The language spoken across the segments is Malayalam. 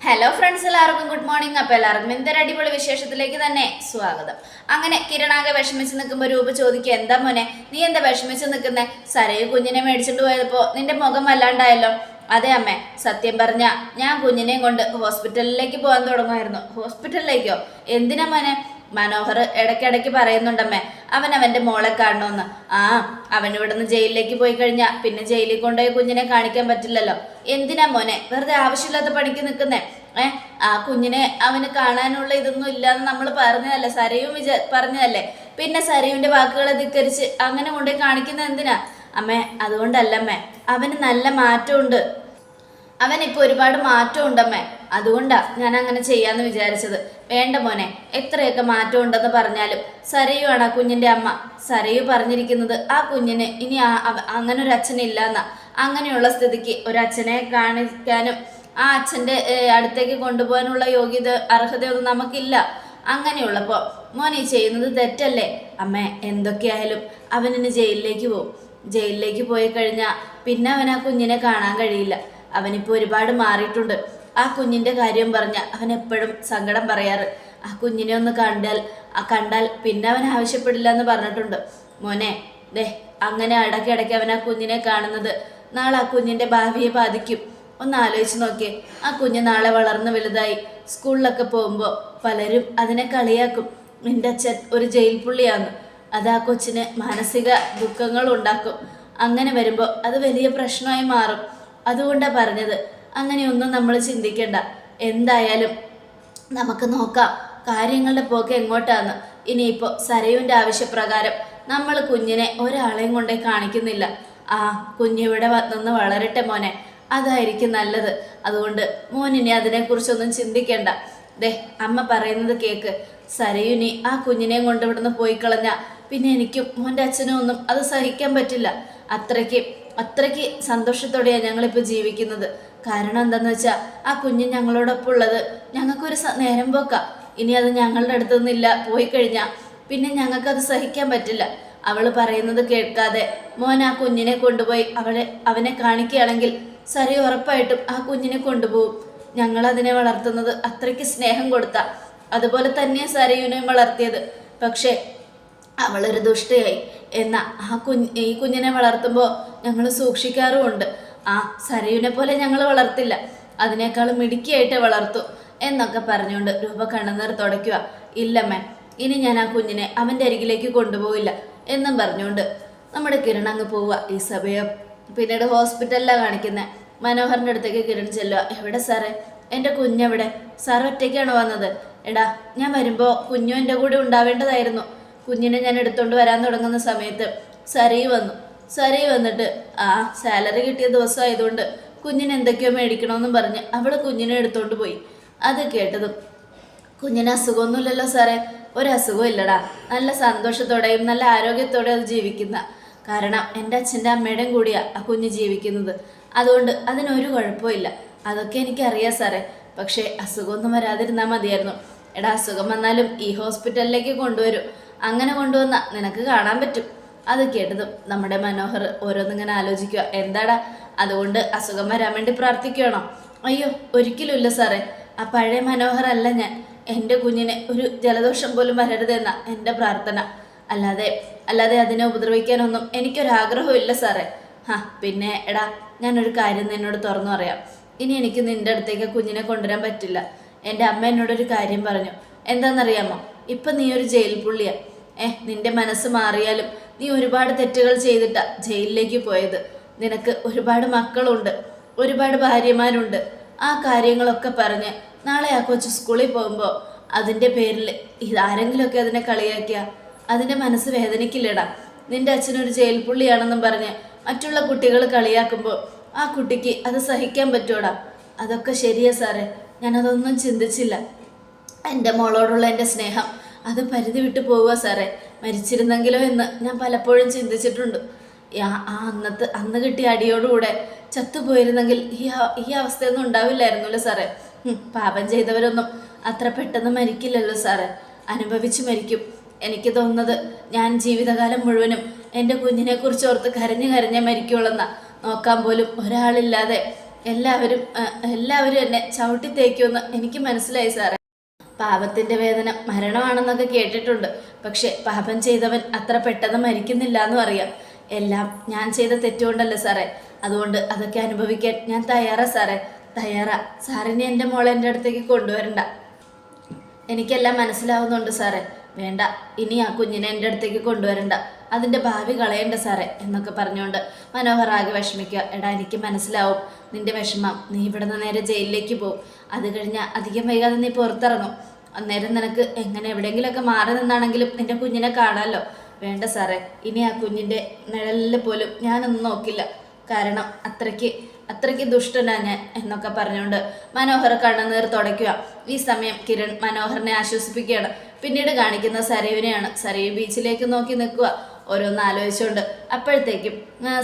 ഹലോ ഫ്രണ്ട്സ് എല്ലാവർക്കും ഗുഡ് മോർണിംഗ് അപ്പോൾ എല്ലാവർക്കും എന്തൊരു അടിപൊളി വിശേഷത്തിലേക്ക് തന്നെ സ്വാഗതം. അങ്ങനെ കിരണാകെ വിഷമിച്ച് നിൽക്കുമ്പോൾ രൂപ ചോദിക്കുക എന്താ മോനെ നീ എന്താ വിഷമിച്ച് നിൽക്കുന്നത് സരയു കുഞ്ഞിനെ മേടിച്ചിട്ട് പോയപ്പോൾ നിന്റെ മുഖം വല്ലാണ്ടായല്ലോ. അതെ അമ്മേ സത്യം പറഞ്ഞ ഞാൻ കുഞ്ഞിനെയും കൊണ്ട് ഹോസ്പിറ്റലിലേക്ക് പോകാൻ തുടങ്ങുമായിരുന്നു. ഹോസ്പിറ്റലിലേക്കോ എന്തിനാ മോനെ? മനോഹർ ഇടയ്ക്കിടയ്ക്ക് പറയുന്നുണ്ടമ്മേ അവൻ അവന്റെ മോളെ കാണണമെന്ന് ആ അവൻ ഇവിടുന്ന് ജയിലിലേക്ക് പോയി കഴിഞ്ഞാൽ പിന്നെ ജയിലിൽ കൊണ്ടുപോയി കുഞ്ഞിനെ കാണിക്കാൻ പറ്റില്ലല്ലോ. എന്തിനാ മോനെ? വെറുതെ ആവശ്യമില്ലാത്ത പണിക്ക് നിൽക്കുന്നേ ഏ ആ കുഞ്ഞിനെ അവന് കാണാനുള്ള ഇതൊന്നും ഇല്ലാന്ന് നമ്മൾ പറഞ്ഞതല്ലേ? സരയും വിചാ പറഞ്ഞതല്ലേ? പിന്നെ സരയുവിന്റെ വാക്കുകളെ ധിക്കരിച്ച് അങ്ങനെ കൊണ്ടുപോയി കാണിക്കുന്നത് എന്തിനാ? അമ്മേ അതുകൊണ്ടല്ലമ്മേ അവന് നല്ല മാറ്റമുണ്ട്. അവൻ ഇപ്പോൾ ഒരുപാട് മാറ്റം ഉണ്ടമ്മേ അതുകൊണ്ടാ ഞാൻ അങ്ങനെ ചെയ്യാന്ന് വിചാരിച്ചത്. വേണ്ട മോനെ എത്രയൊക്കെ മാറ്റം ഉണ്ടെന്ന് പറഞ്ഞാലും സരയുവാണ് ആ കുഞ്ഞിന്റെ അമ്മ. സരയു പറഞ്ഞിരിക്കുന്നത് ആ കുഞ്ഞിന് ഇനി അങ്ങനെ ഒരു അച്ഛനില്ലാന്ന. അങ്ങനെയുള്ള സ്ഥിതിക്ക് ഒരു അച്ഛനെ കാണിക്കാനും ആ അച്ഛന്റെ അടുത്തേക്ക് കൊണ്ടുപോകാനുള്ള യോഗ്യത അർഹതയൊന്നും നമുക്കില്ല. അങ്ങനെയുള്ളപ്പോൾ മോൻ ഈ ചെയ്യുന്നത് തെറ്റല്ലേ? അമ്മേ എന്തൊക്കെയായാലും അവനിന് ജയിലിലേക്ക് പോകും ജയിലിലേക്ക് പോയി കഴിഞ്ഞാൽ പിന്നെ അവൻ ആ കുഞ്ഞിനെ കാണാൻ കഴിയില്ല. അവനിപ്പോൾ ഒരുപാട് മാറിയിട്ടുണ്ട്. ആ കുഞ്ഞിന്റെ കാര്യം പറഞ്ഞ അവൻ എപ്പോഴും സങ്കടം പറയാറ്. ആ കുഞ്ഞിനെ ഒന്ന് കണ്ടാൽ ആ കണ്ടാൽ പിന്നെ അവൻ ആവശ്യപ്പെടില്ല എന്ന് പറഞ്ഞിട്ടുണ്ട്. മോനെ ദേ അങ്ങനെ ഇടയ്ക്കിടയ്ക്ക് അവൻ ആ കുഞ്ഞിനെ കാണുന്നത് നാളെ ആ കുഞ്ഞിന്റെ ഭാവിയെ ബാധിക്കും. ഒന്ന് ആലോചിച്ച് നോക്കിയേ. ആ കുഞ്ഞ് നാളെ വളർന്ന് വലുതായി സ്കൂളിലൊക്കെ പോകുമ്പോൾ പലരും അതിനെ കളിയാക്കും. നിന്റെ അച്ഛൻ ഒരു ജയിൽ പുള്ളിയാന്ന്. അത് ആ കൊച്ചിന് മാനസിക ദുഃഖങ്ങൾ ഉണ്ടാക്കും. അങ്ങനെ വരുമ്പോൾ അത് വലിയ പ്രശ്നമായി മാറും. അതുകൊണ്ടാണ് പറഞ്ഞത്. അങ്ങനെയൊന്നും നമ്മൾ ചിന്തിക്കേണ്ട. എന്തായാലും നമുക്ക് നോക്കാം. കാര്യങ്ങളുടെ പോക്ക് എങ്ങോട്ടാന്ന്. ഇനിയിപ്പോൾ സരയുവിന്റെ ആവശ്യപ്രകാരം നമ്മൾ കുഞ്ഞിനെ ഒരാളെയും കൊണ്ടേ കാണിക്കുന്നില്ല. ആ കുഞ്ഞിവിടെ നിന്ന് വളരട്ടെ മോനെ. അതായിരിക്കും നല്ലത്. അതുകൊണ്ട് മോനിനെ അതിനെക്കുറിച്ചൊന്നും ചിന്തിക്കേണ്ട. ദേ അമ്മ പറയുന്നത് കേക്ക്. സരയുനി ആ കുഞ്ഞിനെയും കൊണ്ട് ഇവിടുന്ന് പോയി കളഞ്ഞ പിന്നെ എനിക്കും മോന്റെ അച്ഛനും ഒന്നും അത് സഹിക്കാൻ പറ്റില്ല. അത്രയ്ക്ക് അത്രയ്ക്ക് സന്തോഷത്തോടെയാണ് ഞങ്ങളിപ്പോൾ ജീവിക്കുന്നത്. കാരണം എന്താണെന്ന് വെച്ചാൽ ആ കുഞ്ഞ് ഞങ്ങളോടൊപ്പം ഉള്ളത്. ഞങ്ങൾക്കൊരു നേരം പോക്കാം. ഇനി അത് ഞങ്ങളുടെ അടുത്തു നിന്നില്ല പോയി കഴിഞ്ഞാൽ പിന്നെ ഞങ്ങൾക്കത് സഹിക്കാൻ പറ്റില്ല. അവൾ പറയുന്നത് കേൾക്കാതെ മോൻ ആ കുഞ്ഞിനെ കൊണ്ടുപോയി അവളെ അവനെ കാണിക്കുകയാണെങ്കിൽ സരി ഉറപ്പായിട്ടും ആ കുഞ്ഞിനെ കൊണ്ടുപോകും. ഞങ്ങൾ അതിനെ വളർത്തുന്നത് അത്രയ്ക്ക് സ്നേഹം കൊടുത്ത. അതുപോലെ തന്നെ സരയുവിനെയും വളർത്തിയത്. പക്ഷേ അവളൊരു ദുഷ്ടയായി. എന്ന ആ കുഞ്ഞ് ഈ കുഞ്ഞിനെ വളർത്തുമ്പോൾ ഞങ്ങൾ സൂക്ഷിക്കാറുമുണ്ട്. ആ സരയുവിനെ പോലെ ഞങ്ങൾ വളർത്തില്ല. അതിനേക്കാളും മിടുക്കിയായിട്ട് വളർത്തു എന്നൊക്കെ പറഞ്ഞുകൊണ്ട് രൂപ കണ്ണുനീർ തുടയ്ക്കുക. ഇല്ലമ്മേ ഇനി ഞാൻ ആ കുഞ്ഞിനെ അവന്റെ അരികിലേക്ക് കൊണ്ടുപോയില്ല എന്നും പറഞ്ഞുകൊണ്ട് നമ്മുടെ കിരൺ അങ്ങ് പോവുക. ഈ സമയം പിന്നീട് ഹോസ്പിറ്റലിലാണ് കാണിക്കുന്നത് മനോഹറിന്റെ അടുത്തേക്ക് കിരൺ ചെല്ലുക. എവിടെ സാറേ? എന്റെ കുഞ്ഞെവിടെ? സാർ ഒറ്റയ്ക്കാണ് വന്നത്. എടാ ഞാൻ വരുമ്പോൾ കുഞ്ഞു എന്റെ കൂടെ ഉണ്ടാവേണ്ടതായിരുന്നു. കുഞ്ഞിനെ ഞാൻ എടുത്തുകൊണ്ട് വരാൻ തുടങ്ങുന്ന സമയത്ത് സരി വന്നു. സരി വന്നിട്ട് ആ സാലറി കിട്ടിയ ദിവസം ആയതുകൊണ്ട് കുഞ്ഞിന് എന്തൊക്കെയോ മേടിക്കണമെന്നും പറഞ്ഞ് അവൾ കുഞ്ഞിനെ എടുത്തുകൊണ്ട് പോയി. അത് കേട്ടതും കുഞ്ഞിന് അസുഖമൊന്നുമില്ലല്ലോ സാറേ. ഒരു അസുഖവും ഇല്ലടാ. നല്ല സന്തോഷത്തോടെയും നല്ല ആരോഗ്യത്തോടെയും അത് ജീവിക്കുന്ന. കാരണം എന്റെ അച്ഛന്റെ അമ്മയുടെയും കൂടിയാണ് ആ കുഞ്ഞ് ജീവിക്കുന്നത്. അതുകൊണ്ട് അതിനൊരു കുഴപ്പമില്ല അതൊക്കെ എനിക്കറിയാം സാറേ. പക്ഷേ അസുഖമൊന്നും വരാതിരുന്നാൽ മതിയായിരുന്നു. എടാ അസുഖം വന്നാലും ഈ ഹോസ്പിറ്റലിലേക്ക് കൊണ്ടുവരും. അങ്ങനെ കൊണ്ടുവന്ന നിനക്ക് കാണാൻ പറ്റും. അത് കേട്ടതും നമ്മുടെ മനോഹർ ഓരോന്നിങ്ങനെ ആലോചിക്കുക. എന്താടാ? അതുകൊണ്ട് അസുഖം വരാൻ വേണ്ടി പ്രാർത്ഥിക്കുകയാണോ? അയ്യോ ഒരിക്കലുമില്ല സാറേ. ആ പഴയ മനോഹർ അല്ല ഞാൻ. എന്റെ കുഞ്ഞിനെ ഒരു ജലദോഷം പോലും വരരുതെന്ന എന്റെ പ്രാർത്ഥന. അല്ലാതെ അല്ലാതെ അതിനെ ഉപദ്രവിക്കാനൊന്നും എനിക്കൊരാഗ്രഹവും ഇല്ല സാറേ. ഹാ പിന്നെ എടാ ഞാനൊരു കാര്യം നിന്നോട് തുറന്നു പറയാം. ഇനി എനിക്ക് നിന്റെ അടുത്തേക്ക് കുഞ്ഞിനെ കൊണ്ടുവരാൻ പറ്റില്ല. എന്റെ അമ്മ എന്നോടൊരു കാര്യം പറഞ്ഞു. എന്താണെന്നറിയാമോ ഇപ്പം നീ ഒരു ജയിൽ പുള്ളിയാ. ഏഹ് നിന്റെ മനസ്സ് മാറിയാലും നീ ഒരുപാട് തെറ്റുകൾ ചെയ്തിട്ടാ ജയിലിലേക്ക് പോയത്. നിനക്ക് ഒരുപാട് മക്കളുണ്ട് ഒരുപാട് ഭാര്യമാരുണ്ട്. ആ കാര്യങ്ങളൊക്കെ പറഞ്ഞ് നാളെ ആ കൊച്ചു സ്കൂളിൽ പോകുമ്പോൾ അതിന്റെ പേരിൽ ഇതാരെങ്കിലുമൊക്കെ അതിനെ കളിയാക്കിയ? അതിന്റെ മനസ്സ് വേദനിക്കില്ലടാ. നിന്റെ അച്ഛനൊരു ജയിൽ പുള്ളിയാണെന്നും പറഞ്ഞ് മറ്റുള്ള കുട്ടികൾ കളിയാക്കുമ്പോൾ ആ കുട്ടിക്ക് അത് സഹിക്കാൻ പറ്റുമോടാ അതൊക്കെ ശരിയാ സാറേ. ഞാനതൊന്നും ചിന്തിച്ചില്ല. എന്റെ മോളോടുള്ള എന്റെ സ്നേഹം അത് പരിധി വിട്ടു പോവുക സാറേ. മരിച്ചിരുന്നെങ്കിലോ എന്ന് ഞാൻ പലപ്പോഴും ചിന്തിച്ചിട്ടുണ്ട്. ആ- അന്നത്തെ അന്ന് കിട്ടിയ അടിയോടുകൂടെ ചത്തുപോയിരുന്നെങ്കിൽ ഈ ഈ അവസ്ഥയൊന്നും ഉണ്ടാവില്ലായിരുന്നല്ലോ സാറേ. പാപം ചെയ്തവരൊന്നും അത്ര പെട്ടെന്ന് മരിക്കില്ലല്ലോ സാറേ. അനുഭവിച്ച് മരിക്കും. എനിക്ക് തോന്നുന്നത് ഞാൻ ജീവിതകാലം മുഴുവനും എന്റെ കുഞ്ഞിനെക്കുറിച്ച് ഓർത്ത് കരഞ്ഞു കരഞ്ഞേ മരിക്കുള്ളെന്ന. നോക്കാൻ പോലും ഒരാളില്ലാതെ എല്ലാവരും എല്ലാവരും എന്നെ ചവിട്ടി തേക്കുമെന്ന് എനിക്ക് മനസ്സിലായി സാറേ. പാപത്തിന്റെ വേദന മരണമാണെന്നൊക്കെ കേട്ടിട്ടുണ്ട്. പക്ഷെ പാപം ചെയ്തവൻ അത്ര പെട്ടെന്ന് മരിക്കുന്നില്ല എന്ന് പറയാം. എല്ലാം ഞാൻ ചെയ്ത തെറ്റുകൊണ്ടല്ലേ സാറേ. അതുകൊണ്ട് അതൊക്കെ അനുഭവിക്കാൻ ഞാൻ തയ്യാറാ സാറേ. തയ്യാറാ. സാറിനെ എന്റെ മോളെ എന്റെ അടുത്തേക്ക് കൊണ്ടുവരണ്ട. എനിക്കെല്ലാം മനസ്സിലാവുന്നുണ്ട് സാറേ. വേണ്ട. ഇനി ആ കുഞ്ഞിനെ എന്റെ അടുത്തേക്ക് കൊണ്ടുവരണ്ട. അതിന്റെ ഭാവി കളയണ്ട സാറേ എന്നൊക്കെ പറഞ്ഞുകൊണ്ട് മനോഹർ ആകെ വിഷമിക്കുക. എടാ എനിക്ക് മനസ്സിലാവും. നിന്റെ വിഷമം. നീ ഇവിടെ നിന്ന് നേരെ ജയിലിലേക്ക് പോകും അത് കഴിഞ്ഞാൽ അധികം വൈകാതെ നീ പുറത്തിറങ്ങും. അന്നേരം നിനക്ക് എങ്ങനെ എവിടെയെങ്കിലുമൊക്കെ മാറി നിന്നാണെങ്കിലും നിന്റെ കുഞ്ഞിനെ കാണാമല്ലോ വേണ്ട സാറേ ഇനി ആ കുഞ്ഞിന്റെ നിഴലിൽ പോലും ഞാനൊന്നും നോക്കില്ല. കാരണം അത്രയ്ക്ക് അത്രയ്ക്ക് ദുഷ്ടനാ ഞാൻ എന്നൊക്കെ പറഞ്ഞുകൊണ്ട് മനോഹർ കണ്ണുനീർ തുടയ്ക്കുക. ഈ സമയം കിരൺ മനോഹറിനെ ആശ്വസിപ്പിക്കുകയാണ്. പിന്നീട് കാണിക്കുന്ന സരയുവിനെയാണ്. സരയു ബീച്ചിലേക്ക് നോക്കി നിൽക്കുക. ഓരോന്ന് ആലോചിച്ചുകൊണ്ട് അപ്പോഴത്തേക്കും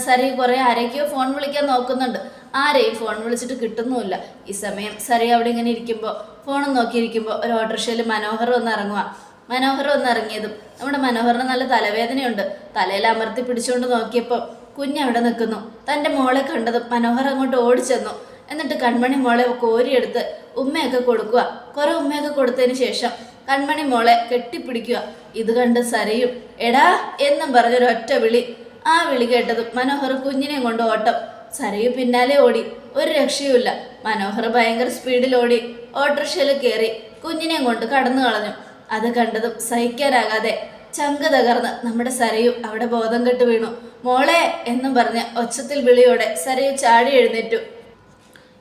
സരി കുറേ ആരൊക്കെയോ ഫോൺ വിളിക്കാൻ നോക്കുന്നുണ്ട്. ആരെയും ഫോൺ വിളിച്ചിട്ട് കിട്ടുന്നുമില്ല. ഈ സമയം സരി അവിടെ ഇങ്ങനെ ഇരിക്കുമ്പോൾ ഫോണും നോക്കിയിരിക്കുമ്പോൾ ഒരു ഓട്ടോറിക്ഷയിൽ മനോഹർ ഒന്ന് ഇറങ്ങുക മനോഹർ ഒന്ന് ഇറങ്ങിയതും നമ്മുടെ മനോഹറിന് നല്ല തലവേദനയുണ്ട്. തലയിൽ അമർത്തി പിടിച്ചുകൊണ്ട് നോക്കിയപ്പോൾ കുഞ്ഞവിടെ നിൽക്കുന്നു. തന്റെ മോളെ കണ്ടതും മനോഹർ അങ്ങോട്ട് ഓടിച്ചെന്നു. എന്നിട്ട് കൺമണി മോളെ കോരിയെടുത്ത് ഉമ്മയൊക്കെ കൊടുക്കുക. കുറെ ഉമ്മയൊക്കെ കൊടുത്തതിന് ശേഷം കൺമണി മോളെ കെട്ടിപ്പിടിക്കുക. ഇത് കണ്ട് സരയും എടാ എന്നും പറഞ്ഞൊരു ഒറ്റ വിളി. ആ വിളി കേട്ടതും മനോഹർ കുഞ്ഞിനെയും കൊണ്ട് ഓട്ടം. സരയു പിന്നാലെ ഓടി. ഒരു രക്ഷയുമില്ല. മനോഹർ ഭയങ്കര സ്പീഡിൽ ഓടി. ഓട്ടോറിക്ഷയിൽ കയറി കുഞ്ഞിനെയും കൊണ്ട് കടന്നു കളഞ്ഞു. അത് കണ്ടതും സഹിക്കാനാകാതെ ചങ്ക തകർന്ന് നമ്മുടെ സരയു അവിടെ ബോധം കെട്ട് വീണു. മോളെ എന്നും പറഞ്ഞ് ഒച്ചത്തിൽ വിളിയോടെ സരയു ചാടി എഴുന്നേറ്റു.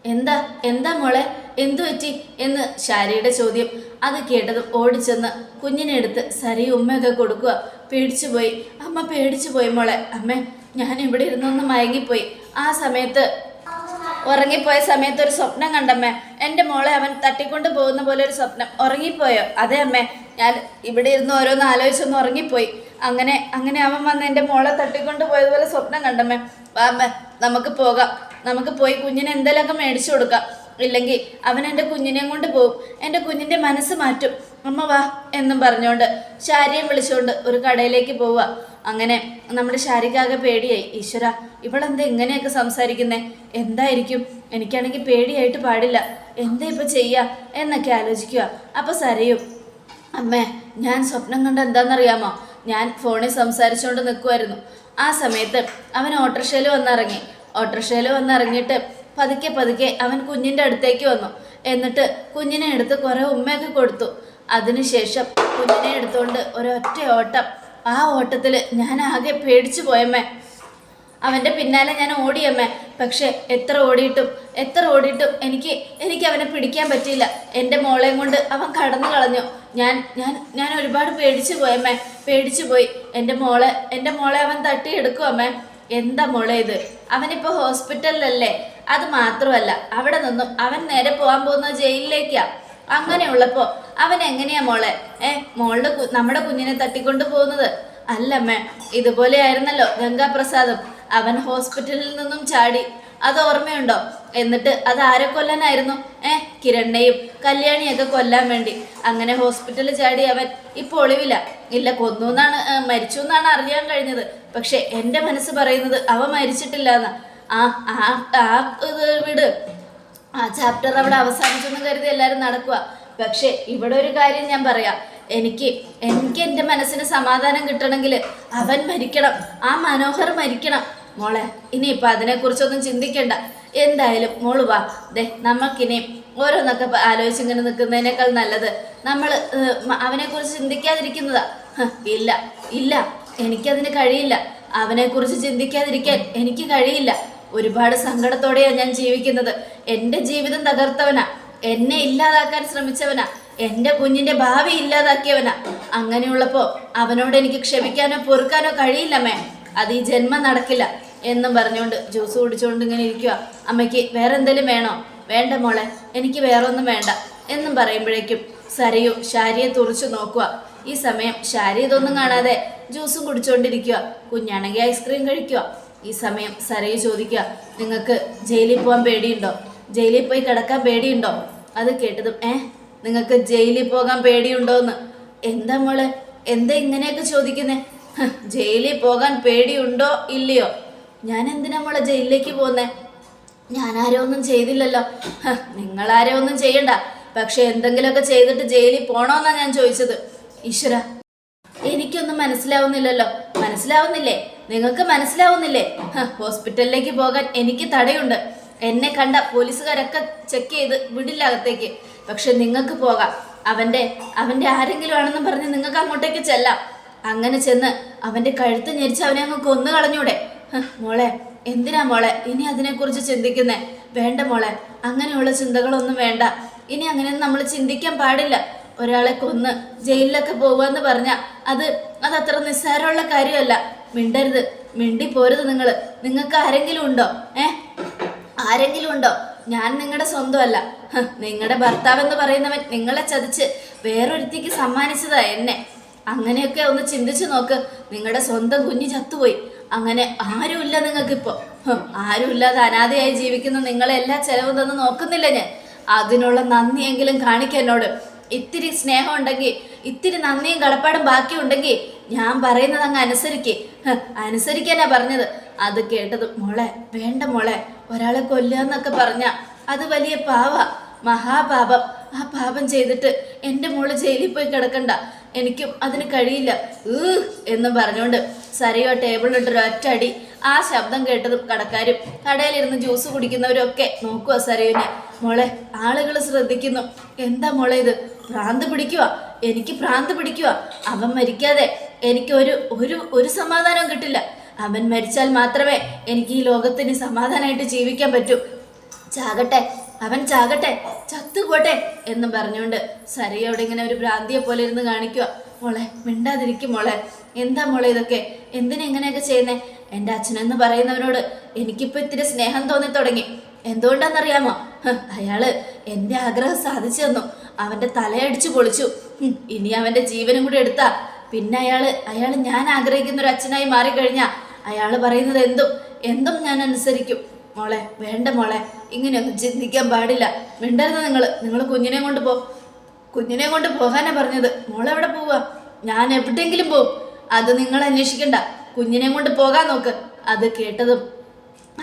എന്താ എന്താ മോളെ? എന്തു പറ്റി? എന്ന് ശാരിയുടെ ചോദ്യം. അത് കേട്ടതും ഓടിച്ചെന്ന് കുഞ്ഞിനെ എടുത്ത് സരി ഉമ്മയൊക്കെ കൊടുക്കുക. പേടിച്ചു പോയി. അമ്മ പേടിച്ചു പോയി മോളെ. അമ്മേ ഞാൻ ഇവിടെ ഇരുന്നൊന്ന് മയങ്ങിപ്പോയി. ആ സമയത്ത് ഉറങ്ങിപ്പോയ സമയത്ത് ഒരു സ്വപ്നം കണ്ടമ്മേ. എന്റെ മോളെ അവൻ തട്ടിക്കൊണ്ട് പോകുന്ന പോലെ ഒരു സ്വപ്നം. ഉറങ്ങിപ്പോയോ? അതെ അമ്മേ. ഞാൻ ഇവിടെ ഇരുന്ന് ഓരോന്ന് ആലോചിച്ചൊന്ന് ഉറങ്ങിപ്പോയി. അങ്ങനെ അങ്ങനെ അവൻ വന്ന് എന്റെ മോളെ തട്ടിക്കൊണ്ട് പോയതുപോലെ സ്വപ്നം കണ്ടമ്മേ. വാ അമ്മേ നമുക്ക് പോകാം. നമുക്ക് പോയി കുഞ്ഞിന് എന്തെങ്കിലുമൊക്കെ മേടിച്ചു കൊടുക്കാം. ഇല്ലെങ്കിൽ അവൻ എന്റെ കുഞ്ഞിനെയും കൊണ്ട് പോകും. എന്റെ കുഞ്ഞിന്റെ മനസ്സ് മാറ്റും. അമ്മ വാ എന്നും പറഞ്ഞുകൊണ്ട് ശാരിയും വിളിച്ചുകൊണ്ട് ഒരു കടയിലേക്ക് പോവുക. അങ്ങനെ നമ്മുടെ ശാരിക്കാകെ പേടിയായി. ഈശ്വര ഇവളെന്താ ഇങ്ങനെയൊക്കെ സംസാരിക്കുന്നേ? എന്തായിരിക്കും? എനിക്കാണെങ്കിൽ പേടിയായിട്ട് പാടില്ല. എന്താ ഇപ്പം ചെയ്യുക എന്നൊക്കെ ആലോചിക്കുക. അപ്പോൾ സരയും അമ്മേ ഞാൻ സ്വപ്നം കണ്ട എന്താണെന്നറിയാമോ? ഞാൻ ഫോണിൽ സംസാരിച്ചുകൊണ്ട് നിൽക്കുമായിരുന്നു ആ സമയത്ത് അവൻ ഓട്ടോറിക്ഷയിൽ വന്നിറങ്ങി. ഓട്ടോറിക്ഷയിൽ വന്നിറങ്ങിയിട്ട് പതുക്കെ പതുക്കെ അവൻ കുഞ്ഞിന്റെ അടുത്തേക്ക് വന്നു. എന്നിട്ട് കുഞ്ഞിനെ എടുത്ത് കുറേ ഉമ്മയൊക്കെ കൊടുത്തു. അതിനുശേഷം കുഞ്ഞിനെ എടുത്തുകൊണ്ട് ഒരൊറ്റ ഓട്ടം. ആ ഓട്ടത്തിൽ ഞാൻ ആകെ പേടിച്ചു പോയമ്മേ. അവന്റെ പിന്നാലെ ഞാൻ ഓടിയമ്മേ. പക്ഷെ എത്ര ഓടിയിട്ടും എത്ര ഓടിയിട്ടും എനിക്ക് എനിക്ക് അവനെ പിടിക്കാൻ പറ്റിയില്ല. എന്റെ മോളെയും കൊണ്ട് അവൻ കടന്നു കളഞ്ഞു. ഞാൻ ഞാൻ ഞാൻ ഒരുപാട് പേടിച്ചു പോയമ്മേ. പേടിച്ചു പോയി. എന്റെ മോളെ എന്റെ മോളെ അവൻ തട്ടിയെടുക്കും അമ്മേ എന്താ മോളെ ഇത്? അവനിപ്പോ ഹോസ്പിറ്റലിലല്ലേ? അത് മാത്രമല്ല അവിടെ നിന്നും അവൻ നേരെ പോകാൻ പോകുന്നത് ജയിലിലേക്കാ. അങ്ങനെയുള്ളപ്പോ അവൻ എങ്ങനെയാ മോളെ? ഏ മോളുടെ നമ്മുടെ കുഞ്ഞിനെ തട്ടിക്കൊണ്ട് പോകുന്നത്? അല്ലമ്മേ ഇതുപോലെ ആയിരുന്നല്ലോ ഗംഗാപ്രസാദും. അവൻ ഹോസ്പിറ്റലിൽ നിന്നും ചാടി അത് ഓർമ്മയുണ്ടോ? എന്നിട്ട് അത് ആരെ കൊല്ലാനായിരുന്നു? ഏ കിരണ്ണയും കല്യാണിയൊക്കെ കൊല്ലാൻ വേണ്ടി. അങ്ങനെ ഹോസ്പിറ്റലിൽ ചാടി അവൻ ഇപ്പോൾ ഒളിവില്ല. ഇല്ല കൊന്നു എന്നാണ് മരിച്ചു എന്നാണ് അറിയാൻ കഴിഞ്ഞത്. പക്ഷെ എന്റെ മനസ്സ് പറയുന്നത് അവ മരിച്ചിട്ടില്ല എന്ന് ആ ആ ആ ഇത് വിട്. ആ ചാപ്റ്റർ അവിടെ അവസാനിച്ചെന്ന് കരുതി എല്ലാവരും നടക്കുക പക്ഷെ ഇവിടെ ഒരു കാര്യം ഞാൻ പറയാം. എനിക്ക് എനിക്ക് എന്റെ മനസ്സിന് സമാധാനം കിട്ടണമെങ്കിൽ അവൻ മരിക്കണം. ആ മനോഹർ മരിക്കണം. മോളെ ഇനിയിപ്പോൾ അതിനെക്കുറിച്ചൊന്നും ചിന്തിക്കണ്ട. എന്തായാലും മോൾ വാ. ദേ നമുക്കിനി ഓരോന്നൊക്കെ ആലോചിച്ചിങ്ങനെ നിൽക്കുന്നതിനേക്കാൾ നല്ലത്. നമ്മൾ അവനെക്കുറിച്ച് ചിന്തിക്കാതിരിക്കുന്നതാ. ഇല്ല ഇല്ല എനിക്കതിന് കഴിയില്ല. അവനെക്കുറിച്ച് ചിന്തിക്കാതിരിക്കാൻ എനിക്ക് കഴിയില്ല. ഒരുപാട് സങ്കടത്തോടെയാണ് ഞാൻ ജീവിക്കുന്നത്. എന്റെ ജീവിതം തകർത്തവനാ. എന്നെ ഇല്ലാതാക്കാൻ ശ്രമിച്ചവനാ. എന്റെ കുഞ്ഞിന്റെ ഭാവി ഇല്ലാതാക്കിയവനാ. അങ്ങനെയുള്ളപ്പോൾ അവനോട് എനിക്ക് ക്ഷമിക്കാനോ പൊറുക്കാനോ കഴിയില്ല മേ. അത് ഈ ജന്മം നടക്കില്ല. എന്നും പറഞ്ഞുകൊണ്ട് ജ്യൂസ് കുടിച്ചുകൊണ്ട് ഇങ്ങനെ ഇരിക്കുക അമ്മയ്ക്ക് വേറെ എന്തെങ്കിലും വേണോ? വേണ്ട മോളെ എനിക്ക് വേറെ ഒന്നും വേണ്ട എന്നും പറയുമ്പോഴേക്കും സരയു ശാരിയെ തുറച്ചു നോക്കുക ഈ സമയം ശാരി ഇതൊന്നും കാണാതെ ജ്യൂസും കുടിച്ചുകൊണ്ടിരിക്കുക കുഞ്ഞാണെങ്കിൽ ഐസ്ക്രീം കഴിക്കുക ഈ സമയം സരയു ചോദിക്കുക നിങ്ങൾക്ക് ജയിലിൽ പോകാൻ പേടിയുണ്ടോ? ജയിലിൽ പോയി കിടക്കാൻ പേടിയുണ്ടോ? അത് കേട്ടതും ഏ നിങ്ങൾക്ക് ജയിലിൽ പോകാൻ പേടിയുണ്ടോ എന്ന് എന്താ മോളെ എന്താ ഇങ്ങനെയൊക്കെ ചോദിക്കുന്നേ? ജയിലിൽ പോകാൻ പേടിയുണ്ടോ ഇല്ലയോ? ഞാൻ എന്തിനാ മോളെ ജയിലിലേക്ക് പോന്നെ? ഞാൻ ആരോ ഒന്നും ചെയ്തില്ലല്ലോ. നിങ്ങളാരോ ഒന്നും ചെയ്യണ്ട. പക്ഷെ എന്തെങ്കിലുമൊക്കെ ചെയ്തിട്ട് ജയിലിൽ പോണോന്നാ ഞാൻ ചോദിച്ചത്. ഈശ്വര എനിക്കൊന്നും മനസ്സിലാവുന്നില്ലല്ലോ. മനസ്സിലാവുന്നില്ലേ? നിങ്ങൾക്ക് മനസ്സിലാവുന്നില്ലേ? ഹോസ്പിറ്റലിലേക്ക് പോകാൻ എനിക്ക് തടയുണ്ട്. എന്നെ കണ്ട പോലീസുകാരൊക്കെ ചെക്ക് ചെയ്ത് വിടില്ല അകത്തേക്ക് പക്ഷെ നിങ്ങൾക്ക് പോകാം. അവന്റെ അവന്റെ ആരെങ്കിലും ആണെന്ന് പറഞ്ഞ് നിങ്ങൾക്ക് അങ്ങോട്ടേക്ക് ചെല്ലാം. അങ്ങനെ ചെന്ന് അവന്റെ കഴുത്ത് ഞെരിച്ച് അവനെ അങ്ങ് കൊന്നു കളഞ്ഞൂടെ മോളെ എന്തിനാ മോളെ ഇനി അതിനെക്കുറിച്ച് ചിന്തിക്കുന്നേ? വേണ്ട മോളെ അങ്ങനെയുള്ള ചിന്തകളൊന്നും വേണ്ട. ഇനി അങ്ങനെയൊന്നും നമ്മൾ ചിന്തിക്കാൻ പാടില്ല. ഒരാളെ കൊന്ന് ജയിലിലൊക്കെ പോവാന്ന് പറഞ്ഞാൽ അത് അത് അത്ര നിസ്സാരമുള്ള കാര്യമല്ല. മിണ്ടരുത്. മിണ്ടി പോരുത് നിങ്ങൾ നിങ്ങൾക്ക് ആരെങ്കിലും ഉണ്ടോ? ഏ? ആരെങ്കിലും ഉണ്ടോ? ഞാൻ നിങ്ങളുടെ സ്വന്തമല്ല. നിങ്ങളുടെ ഭർത്താവെന്ന് പറയുന്നവൻ നിങ്ങളെ ചതിച്ച് വേറൊരുത്തിക്ക് സമ്മാനിച്ചതാ എന്നെ. അങ്ങനെയൊക്കെ ഒന്ന് ചിന്തിച്ചു നോക്ക്. നിങ്ങളുടെ സ്വന്തം കുഞ്ഞ് ചത്തുപോയി. അങ്ങനെ ആരുമില്ല നിങ്ങൾക്കിപ്പോൾ ആരുമില്ലാതെ അനാഥയായി ജീവിക്കുന്ന നിങ്ങളെല്ലാ ചെലവും തന്ന് നോക്കുന്നില്ല ഞാൻ. അതിനുള്ള നന്ദിയെങ്കിലും കാണിക്ക എന്നോട്. ഇത്തിരി സ്നേഹം ഉണ്ടെങ്കിൽ ഇത്തിരി നന്ദിയും കടപ്പാടും ബാക്കി ബാക്കിയുണ്ടെങ്കിൽ ഞാൻ പറയുന്നത് അങ്ങ് അനുസരിക്കേ. അനുസരിക്കാനാ പറഞ്ഞത്. അത് കേട്ടത് മോളെ വേണ്ട മോളെ ഒരാളെ കൊല്ലുക എന്നൊക്കെ പറഞ്ഞ അത് വലിയ പാവ മഹാപാപം. ആ പാപം ചെയ്തിട്ട് എന്റെ മോൾ ജയിലിൽ പോയി കിടക്കണ്ട. എനിക്കും അതിന് കഴിയില്ല. എന്ന് പറഞ്ഞുകൊണ്ട് സരയോ ടേബിളിലിട്ടൊരു ഒറ്റടി ആ ശബ്ദം കേട്ടതും കടക്കാരും കടയിലിരുന്ന് ജ്യൂസ് കുടിക്കുന്നവരും ഒക്കെ നോക്കുക സരയോനെ മോളെ ആളുകൾ ശ്രദ്ധിക്കുന്നു. എന്താ മോളെ ഇത്? ഭ്രാന്ത് പിടിക്കുക എനിക്ക് ഭ്രാന്ത് പിടിക്കുക അവൻ മരിക്കാതെ എനിക്ക് ഒരു ഒരു ഒരു സമാധാനവും കിട്ടില്ല. അവൻ മരിച്ചാൽ മാത്രമേ എനിക്ക് ഈ ലോകത്തിന് സമാധാനമായിട്ട് ജീവിക്കാൻ പറ്റൂ. ചാകട്ടെ. അവൻ ചാകട്ടെ ചത്തുപോട്ടെ എന്ന് പറഞ്ഞുകൊണ്ട് സരി അവിടെ ഇങ്ങനെ ഒരു ഭ്രാന്തിയെ പോലെ ഇരുന്ന് കാണിക്കുക മോളെ മിണ്ടാതിരിക്കും മോളെ. എന്താ മോളെ ഇതൊക്കെ? എന്തിനാ ഇങ്ങനെയൊക്കെ ചെയ്യുന്നേ? എന്റെ അച്ഛനെന്ന് പറയുന്നവനോട് എനിക്കിപ്പോൾ ഇത്തിരി സ്നേഹം തോന്നി തുടങ്ങി. എന്തുകൊണ്ടാണെന്നറിയാമോ അയാൾ എന്റെ ആഗ്രഹം സാധിച്ചു തന്നു. അവന്റെ തലയടിച്ചു പൊളിച്ചു. ഇനി അവന്റെ ജീവനും കൂടി എടുത്താ. പിന്നെ അയാൾ അയാൾ ഞാൻ ആഗ്രഹിക്കുന്ന ഒരു അച്ഛനായി മാറിക്കഴിഞ്ഞാൽ അയാൾ പറയുന്നത് എന്തും എന്തും ഞാൻ അനുസരിക്കും. മോളെ വേണ്ട മോളെ. ഇങ്ങനെയൊന്നും ചിന്തിക്കാൻ പാടില്ല. മിണ്ടരുത് നിങ്ങൾ നിങ്ങൾ കുഞ്ഞിനെ കൊണ്ട് പോ. കുഞ്ഞിനെ കൊണ്ട് പോകാനാ പറഞ്ഞത്. മോളെവിടെ പോവുക ഞാൻ എവിടെയെങ്കിലും പോവും. അത് നിങ്ങൾ അന്വേഷിക്കണ്ട. കുഞ്ഞിനെ കൊണ്ട് പോകാൻ നോക്ക്. അത് കേട്ടതും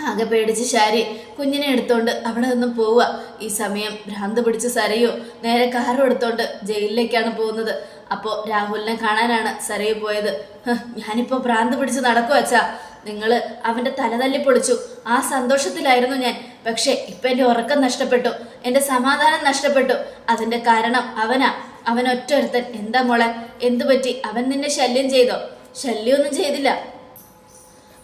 ആകെ പേടിച്ച് ശാരി കുഞ്ഞിനെ എടുത്തോണ്ട് അവിടെ നിന്ന് പോവുക. ഈ സമയം ഭ്രാന്ത് പിടിച്ച് സരയോ നേരെ കാറും എടുത്തോണ്ട് ജയിലിലേക്കാണ് പോകുന്നത്. അപ്പോൾ രാഹുലിനെ കാണാനാണ് സരയു പോയത്. ഞാനിപ്പോൾ ഭ്രാന്ത് പിടിച്ച് നടക്കുക അച്ഛാ. നിങ്ങൾ അവന്റെ തല തല്ലി പൊളിച്ചു. ആ സന്തോഷത്തിലായിരുന്നു ഞാൻ. പക്ഷേ ഇപ്പം എന്റെ ഉറക്കം നഷ്ടപ്പെട്ടു. എന്റെ സമാധാനം നഷ്ടപ്പെട്ടു. അതിന്റെ കാരണം അവനാ. അവൻ ഒറ്റ ഒരുത്തൻ എന്താ മോളെ? എന്തു പറ്റി? അവൻ നിന്നെ ശല്യം ചെയ്തോ? ശല്യമൊന്നും ചെയ്തില്ല.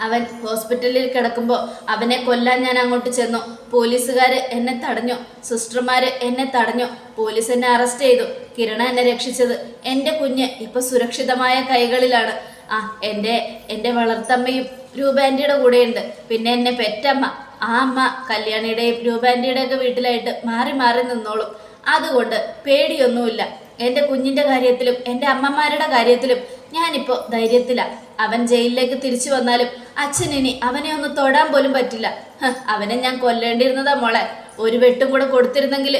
അവൻ ഹോസ്പിറ്റലിൽ കിടക്കുമ്പോൾ അവനെ കൊല്ലാൻ ഞാൻ അങ്ങോട്ട് ചെന്നു. പോലീസുകാർ എന്നെ തടഞ്ഞു. സിസ്റ്റർമാർ എന്നെ തടഞ്ഞു. പോലീസ് എന്നെ അറസ്റ്റ് ചെയ്തു. കിരണ എന്നെ രക്ഷിച്ചത്. എന്റെ കുഞ്ഞ് ഇപ്പോൾ സുരക്ഷിതമായ കൈകളിലാണ്. ആ എന്റെ എന്റെ വളർത്തമ്മയും രൂപാന്റിയുടെ കൂടെയുണ്ട്. പിന്നെ എന്നെ പെറ്റമ്മ ആ അമ്മ കല്യാണിയുടെയും രൂപാന്റിയുടെയൊക്കെ വീട്ടിലായിട്ട് മാറി മാറി നിന്നോളും. അതുകൊണ്ട് പേടിയൊന്നുമില്ല. എന്റെ കുഞ്ഞിന്റെ കാര്യത്തിലും എന്റെ അമ്മമാരുടെ കാര്യത്തിലും ഞാനിപ്പോൾ ധൈര്യത്തിലാണ് അവൻ ജയിലിലേക്ക് തിരിച്ചു വന്നാലും അച്ഛൻ ഇനി അവനെ ഒന്ന് തൊടാൻ പോലും പറ്റില്ല. അവനെ ഞാൻ കൊല്ലേണ്ടിയിരുന്നതാ മോളെ. ഒരു വെട്ടും കൂടെ കൊടുത്തിരുന്നെങ്കിൽ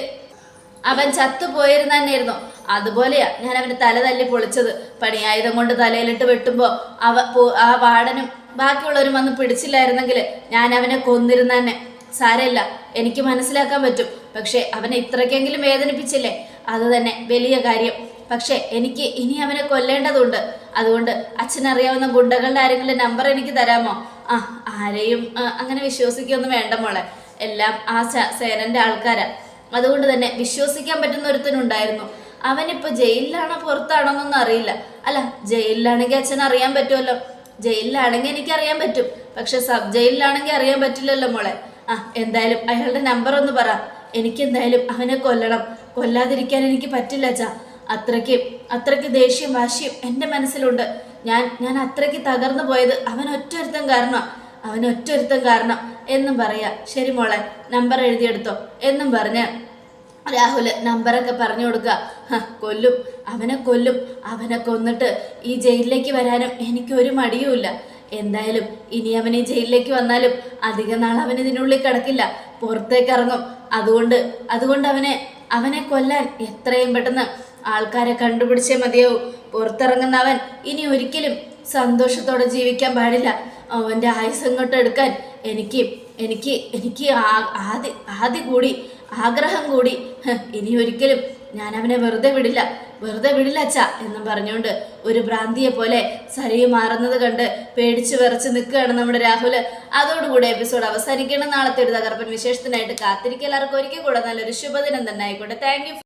അവൻ ചത്തുപോയിരുന്ന തന്നെയായിരുന്നു അതുപോലെയാ. ഞാൻ അവന്റെ തല തല്ലി പൊളിച്ചത്. പണിയായുധം കൊണ്ട് തലയിലിട്ട് വെട്ടുമ്പോൾ അവ ആ വാടനും ബാക്കിയുള്ളവരും വന്ന് പിടിച്ചില്ലായിരുന്നെങ്കിൽ ഞാൻ അവനെ കൊന്നിരുന്ന തന്നെ സാരമില്ല. എനിക്ക് മനസ്സിലാക്കാൻ പറ്റും. പക്ഷേ അവനെ ഇത്രയ്ക്കെങ്കിലും വേദനിപ്പിച്ചില്ലേ? അത് തന്നെ വലിയ കാര്യം. പക്ഷേ എനിക്ക് ഇനി അവനെ കൊല്ലേണ്ടതുണ്ട്. അതുകൊണ്ട് അച്ഛനറിയാവുന്ന ഗുണ്ടകളുടെ ആരെങ്കിലും നമ്പർ എനിക്ക് തരാമോ? ആ ആരെയും അങ്ങനെ വിശ്വസിക്കൊന്നും വേണ്ട മോളെ. എല്ലാം ആ സേനന്റെ ആൾക്കാരാ. അതുകൊണ്ട് തന്നെ വിശ്വസിക്കാൻ പറ്റുന്ന ഒരുത്തനുണ്ടായിരുന്നു അവനിപ്പോ ജയിലിലാണോ പുറത്താണോ എന്നൊന്നും അറിയില്ല. അല്ല ജയിലിലാണെങ്കിൽ അച്ഛൻ അറിയാൻ പറ്റുമല്ലോ. ജയിലിലാണെങ്കിൽ എനിക്ക് അറിയാൻ പറ്റും. പക്ഷെ സബ് ജയിലിലാണെങ്കിൽ അറിയാൻ പറ്റില്ലല്ലോ മോളെ. ആ എന്തായാലും അയാളുടെ നമ്പർ ഒന്ന് പറ. എനിക്ക് എന്തായാലും അവനെ കൊല്ലണം. കൊല്ലാതിരിക്കാൻ എനിക്ക് പറ്റില്ല അച്ഛാ. അത്രയ്ക്ക് അത്രയ്ക്ക് ദേഷ്യം വാശിയും എന്റെ മനസ്സിലുണ്ട്. ഞാൻ ഞാൻ അത്രയ്ക്ക് തകർന്നു പോയത് അവൻ ഒറ്റൊരുത്തം കാരണം അവൻ ഒറ്റൊരുത്തം കാരണം എന്നും പറയാ. ശരി മോളെ നമ്പർ എഴുതിയെടുത്തോ. എന്നും പറഞ്ഞ് രാഹുൽ നമ്പറൊക്കെ പറഞ്ഞു കൊടുക്കുക. കൊല്ലും. അവനെ കൊല്ലും. അവനെ കൊന്നിട്ട് ഈ ജയിലിലേക്ക് വരാനും എനിക്കൊരു മടിയുമില്ല. എന്തായാലും ഇനി അവൻ ഈ ജയിലിലേക്ക് വന്നാലും അധിക നാൾ അവൻ ഇതിനുള്ളിൽ കിടക്കില്ല. പുറത്തേക്ക് ഇറങ്ങും. അതുകൊണ്ട് അതുകൊണ്ട് അവനെ അവനെ കൊല്ലാൻ എത്രയും പെട്ടെന്ന് ആൾക്കാരെ കണ്ടുപിടിച്ചേ മതിയാവും. പുറത്തിറങ്ങുന്ന അവൻ ഇനി ഒരിക്കലും സന്തോഷത്തോടെ ജീവിക്കാൻ പാടില്ല. അവന്റെ ആയുസ് ഇങ്ങോട്ട് എടുക്കാൻ എനിക്ക് എനിക്ക് എനിക്ക് ആദ്യ ആദ്യ കൂടി ആഗ്രഹം കൂടി. ഇനി ഒരിക്കലും ഞാൻ അവനെ വെറുതെ വിടില്ല. വെറുതെ വിടില്ല അച്ഛ എന്നും പറഞ്ഞുകൊണ്ട് ഒരു ഭ്രാന്തിയെ പോലെ സരയു മാറുന്നത് കണ്ട് പേടിച്ച് വിറച്ച് നിൽക്കുകയാണ് നമ്മുടെ രാഹുൽ അതോടുകൂടി എപ്പിസോഡ് അവസാനിക്കണം. നാളത്തെ ഒരു തകർപ്പൻ വിശേഷത്തിനായിട്ട് കാത്തിരിക്കുക. എല്ലാവർക്കും ഒരിക്കൽ കൂടെ നല്ലൊരു ശുഭദിനം തന്നെ ആയിക്കോട്ടെ. താങ്ക്